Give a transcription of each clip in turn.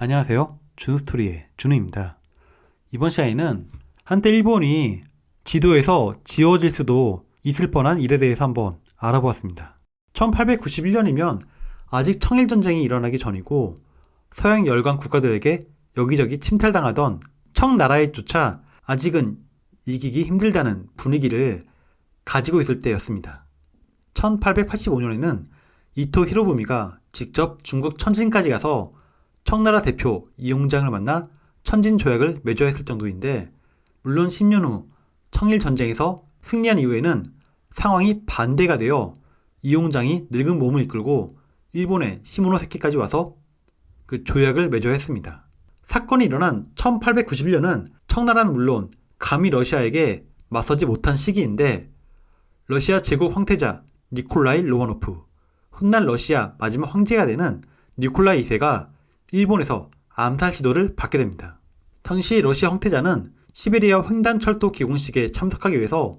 안녕하세요. 준스토리의 준우입니다. 이번 시간에는 한때 일본이 지도에서 지워질 수도 있을 뻔한 일에 대해서 한번 알아보았습니다. 1891년이면 아직 청일전쟁이 일어나기 전이고 서양 열강 국가들에게 여기저기 침탈당하던 청나라에조차 아직은 이기기 힘들다는 분위기를 가지고 있을 때였습니다. 1885년에는 이토 히로부미가 직접 중국 천진까지 가서 청나라 대표 이용장을 만나 천진 조약을 맺어야 했을 정도인데 물론 10년 후 청일 전쟁에서 승리한 이후에는 상황이 반대가 되어 이용장이 늙은 몸을 이끌고 일본의 시모노세키까지 와서 그 조약을 맺어야 했습니다. 사건이 일어난 1891년은 청나라는 물론 감히 러시아에게 맞서지 못한 시기인데 러시아 제국 황태자 니콜라이 로마노프 훗날 러시아 마지막 황제가 되는 니콜라이 2세가 일본에서 암살 시도를 받게 됩니다. 당시 러시아 황태자는 시베리아 횡단철도 기공식에 참석하기 위해서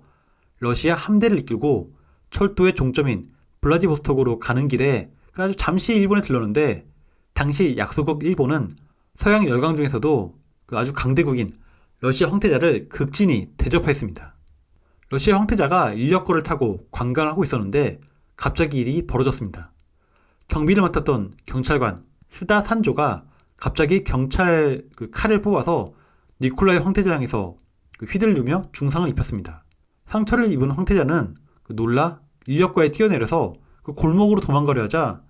러시아 함대를 이끌고 철도의 종점인 블라디보스톡으로 가는 길에 아주 잠시 일본에 들렀는데 당시 약소국 일본은 서양 열강 중에서도 그 아주 강대국인 러시아 황태자를 극진히 대접했습니다. 러시아 황태자가 인력거를 타고 관광을 하고 있었는데 갑자기 일이 벌어졌습니다. 경비를 맡았던 경찰관 스다 산조가 갑자기 경찰 그 칼을 뽑아서 니콜라이 황태자 향해서 그 휘둘르며 중상을 입혔습니다. 상처를 입은 황태자는 그 놀라 인력거에 뛰어내려서 그 골목으로 도망가려 하자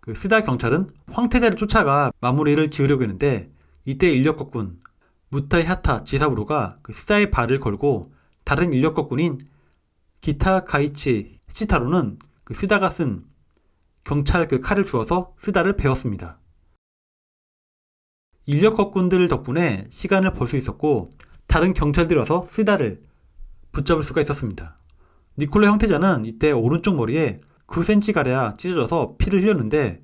그 스다 경찰은 황태자를 쫓아가 마무리를 지으려고 했는데 이때 인력거꾼 무타이 하타 지사부로가 그 스다의 발을 걸고 다른 인력거꾼인 기타 가이치 히치타로는 그 스다가 쓴 경찰 그 칼을 주어서 스다를 베었습니다. 인력거꾼들 덕분에 시간을 벌 수 있었고 다른 경찰들이 와서 스다를 붙잡을 수가 있었습니다. 니콜라 형태자는 이때 오른쪽 머리에 9cm가량 찢어져서 피를 흘렸는데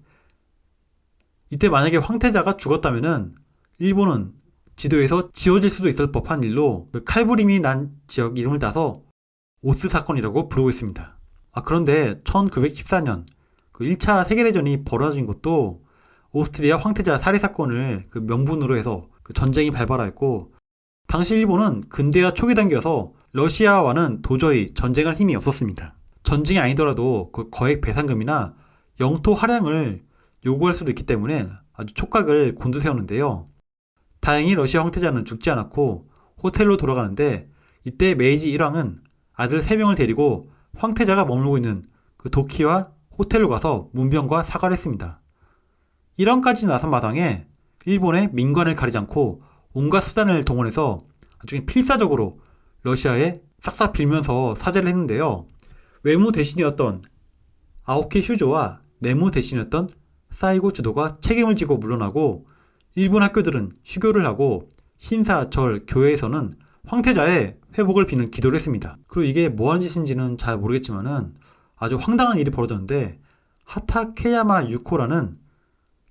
이때 만약에 황태자가 죽었다면은 일본은 지도에서 지워질 수도 있을 법한 일로 그 칼부림이 난 지역 이름을 따서 오스 사건이라고 부르고 있습니다. 아 그런데 1914년 그 1차 세계대전이 벌어진 것도 오스트리아 황태자 살해 사건을 그 명분으로 해서 그 전쟁이 발발하였고 당시 일본은 근대화 초기 단계여서 러시아와는 도저히 전쟁할 힘이 없었습니다. 전쟁이 아니더라도 그 거액 배상금이나 영토 할양을 요구할 수도 있기 때문에 아주 촉각을 곤두세웠는데요. 다행히 러시아 황태자는 죽지 않았고 호텔로 돌아가는데 이때 메이지 1왕은 아들 3명을 데리고 황태자가 머물고 있는 그 도키와 호텔로 가서 문병과 사과를 했습니다. 1왕까지 나선 마당에 일본의 민관을 가리지 않고 온갖 수단을 동원해서 아주 필사적으로 러시아에 싹싹 빌면서 사죄를 했는데요. 외무 대신이었던 아오키 슈조와 내무 대신이었던 사이고 주도가 책임을 지고 물러나고 일본 학교들은 휴교를 하고 신사, 절, 교회에서는 황태자의 회복을 비는 기도를 했습니다. 그리고 이게 뭐 하는 짓인지는 잘 모르겠지만은 아주 황당한 일이 벌어졌는데 하타케야마 유코라는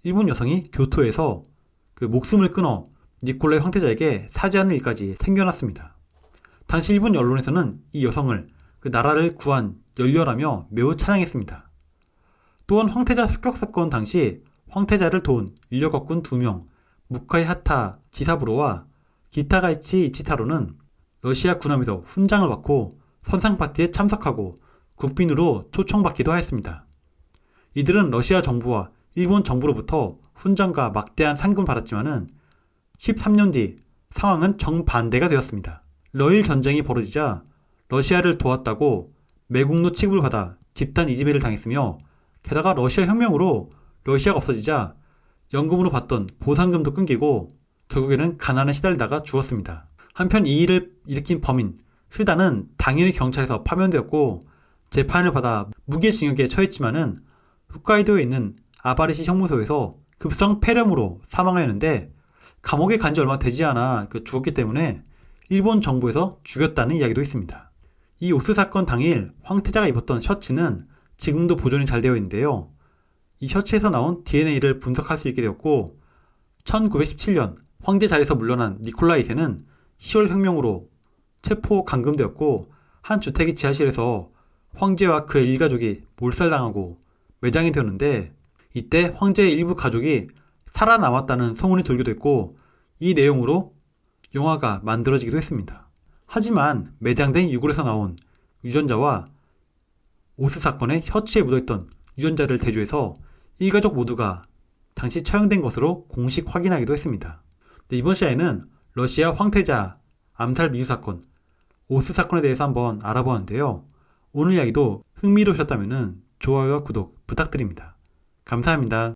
일본 여성이 교토에서 그 목숨을 끊어 니콜라이 황태자에게 사죄하는 일까지 생겨났습니다. 당시 일본 언론에서는 이 여성을 그 나라를 구한 열렬하며 매우 찬양했습니다. 또한 황태자 습격 사건 당시 황태자를 도운 인력거꾼 2명 무카이 하타 지사부로와 기타가이치 이치타로는 러시아 군함에서 훈장을 받고 선상 파티에 참석하고 국빈으로 초청받기도 하였습니다. 이들은 러시아 정부와 일본 정부로부터 훈장과 막대한 상금 받았지만은 13년 뒤 상황은 정반대가 되었습니다. 러일 전쟁이 벌어지자 러시아를 도왔다고 매국노 취급을 받아 집단 이지배를 당했으며 게다가 러시아 혁명으로 러시아가 없어지자 연금으로 받던 보상금도 끊기고 결국에는 가난에 시달리다가 죽었습니다. 한편 이 일을 일으킨 범인 스다는 당연히 경찰에서 파면되었고 재판을 받아 무기징역에 처했지만은 홋카이도에 있는 아바리시 형무소에서 급성 폐렴으로 사망하였는데 감옥에 간 지 얼마 되지 않아 그 죽었기 때문에 일본 정부에서 죽였다는 이야기도 있습니다. 이 오스 사건 당일 황태자가 입었던 셔츠는 지금도 보존이 잘 되어 있는데요. 이 셔츠에서 나온 DNA를 분석할 수 있게 되었고 1917년 황제 자리에서 물러난 니콜라 2세는 10월 혁명으로 체포 감금되었고 한 주택의 지하실에서 황제와 그의 일가족이 몰살당하고 매장이 되었는데 이때 황제의 일부 가족이 살아남았다는 소문이 돌기도 했고 이 내용으로 영화가 만들어지기도 했습니다. 하지만 매장된 유골에서 나온 유전자와 오스 사건의 혀치에 묻어있던 유전자를 대조해서 일가족 모두가 당시 처형된 것으로 공식 확인하기도 했습니다. 네, 이번 시간에는 러시아 황태자 암살 미수 사건, 오스 사건에 대해서 한번 알아보았는데요. 오늘 이야기도 흥미로우셨다면 좋아요와 구독 부탁드립니다. 감사합니다.